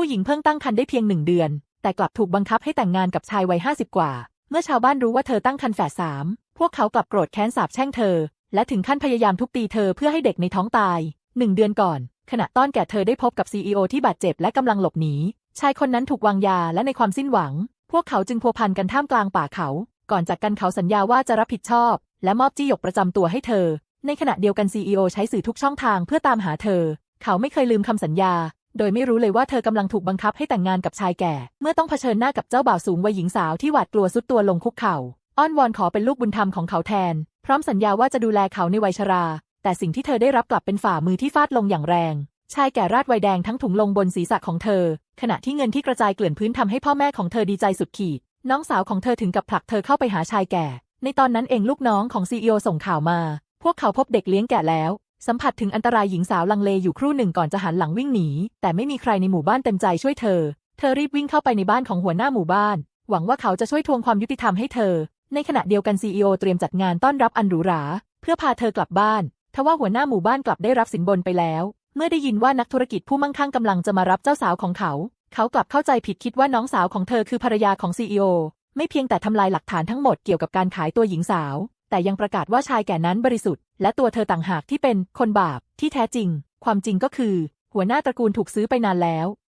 ผู้หญิงเพิ่งตั้งครรภ์ได้เพียงหนึ่งเดือน แต่กลับถูกบังคับให้แต่งงานกับชายวัยห้าสิบกว่า เมื่อชาวบ้านรู้ว่าเธอตั้งครรภ์แฝดสามพวกเขากลับโกรธแค้นสาปแช่งเธอ และถึงขั้นพยายามทุบตีเธอเพื่อให้เด็กในท้องตายหนึ่งเดือนก่อน ขณะต้อนแก่เธอได้พบกับซีอที่บาดเจ็บและกำลังหลบหนีชายคนนั้นถูกวางยาและในความสิ้นหวัง พวกเขาจึงพัวพันกันท่ามกลางป่าเขา ก่อนจากกันเขาสัญญาว่าจะรับผิดชอบ และมอบจี้หยกประจำตัวให้เธอ ในขณะเดียวกันซีอใช้สื่อทุกช่องทางเพื่อตามหาเธอ เขาไม่เคยลืมคำสัญญา โดยไม่รู้เลยว่าเธอกำลังถูกบังคับให้แต่งงานกับชายแก่ เมื่อต้องเผชิญหน้ากับเจ้าบ่าวสูงวัยหญิงสาวที่หวาดกลัวสุดตัวลงคุกเข่า อ้อนวอนขอเป็นลูกบุญธรรมของเขาแทน พร้อมสัญญาว่าจะดูแลเขาในวัยชรา แต่สิ่งที่เธอได้รับกลับเป็นฝ่ามือที่ฟาดลงอย่างแรง ชายแก่ราดไวแดงทั้งถุงลงบนศีรษะของเธอ ขณะที่เงินที่กระจายเกลื่อนพื้นทำให้พ่อแม่ของเธอดีใจสุดขีด น้องสาวของเธอถึงกับผลักเธอเข้าไปหาชายแก่ ในตอนนั้นเองลูกน้องของซีอีโอส่งข่าวมา พวกเขาพบเด็กเลี้ยงแก่แล้ว สัมผัสถึงอันตรายหญิงสาวลังเลอยู่ครู่หนึ่งก่อนจะหันหลังวิ่งหนี แต่ไม่มีใครในหมู่บ้านเต็มใจช่วยเธอ เธอรีบวิ่งเข้าไปในบ้านของหัวหน้าหมู่บ้าน หวังว่าเขาจะช่วยทวงความยุติธรรมให้เธอ ในขณะเดียวกันซีอีโอเตรียมจัดงานต้อนรับอันหรูหรา เพื่อพาเธอกลับบ้าน ทว่าหัวหน้าหมู่บ้านกลับได้รับสินบนไปแล้ว เมื่อได้ยินว่านักธุรกิจผู้มั่งคั่งกำลังจะมารับเจ้าสาวของเขา เขากลับเข้าใจผิดคิดว่าน้องสาวของเธอคือภรรยาของซีอีโอไม่เพียงแต่ทำลายหลักฐานทั้งหมดเกี่ยวกับการขายตัวหญิงสาว แต่ยังประกาศว่าชายแก่นั้นบริสุทธิ์ และตัวเธอต่างหากที่เป็นคนบาปที่แท้จริง ความจริงก็คือ หัวหน้าตระกูลถูกซื้อไปนานแล้ว